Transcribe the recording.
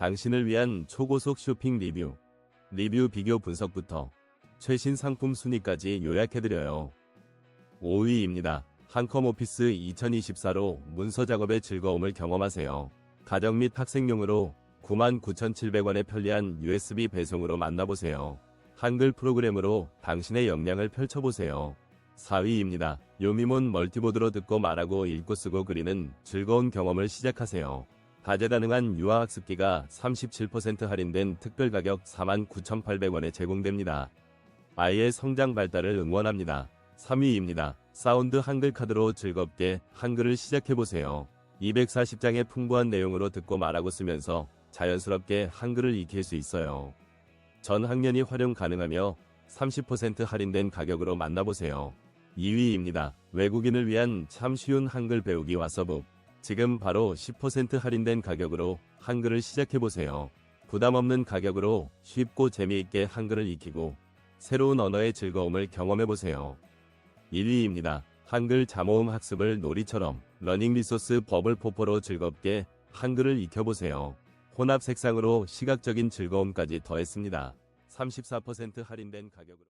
당신을 위한 초고속 쇼핑 리뷰, 리뷰 비교 분석부터 최신 상품 순위까지 요약해드려요. 5위입니다. 한컴 오피스 2024로 문서 작업의 즐거움을 경험하세요. 가정 및 학생용으로 99,700원의 편리한 USB 배송으로 만나보세요. 한글 프로그램으로 당신의 역량을 펼쳐보세요. 4위입니다. 요미몬 멀티보드로 듣고 말하고 읽고 쓰고 그리는 즐거운 경험을 시작하세요. 다재다능한 유아학습기가 37% 할인된 특별 가격 49,800원에 제공됩니다. 아이의 성장 발달을 응원합니다. 3위입니다. 사운드 한글 카드로 즐겁게 한글을 시작해보세요. 240장의 풍부한 내용으로 듣고 말하고 쓰면서 자연스럽게 한글을 익힐 수 있어요. 전 학년이 활용 가능하며 30% 할인된 가격으로 만나보세요. 2위입니다. 외국인을 위한 참 쉬운 한글 배우기 와서북. 지금 바로 10% 할인된 가격으로 한글을 시작해보세요. 부담 없는 가격으로 쉽고 재미있게 한글을 익히고 새로운 언어의 즐거움을 경험해보세요. 1위입니다. 한글 자모음 학습을 놀이처럼 러닝 리소스 버블 포포로 즐겁게 한글을 익혀보세요. 혼합 색상으로 시각적인 즐거움까지 더했습니다. 34% 할인된 가격으로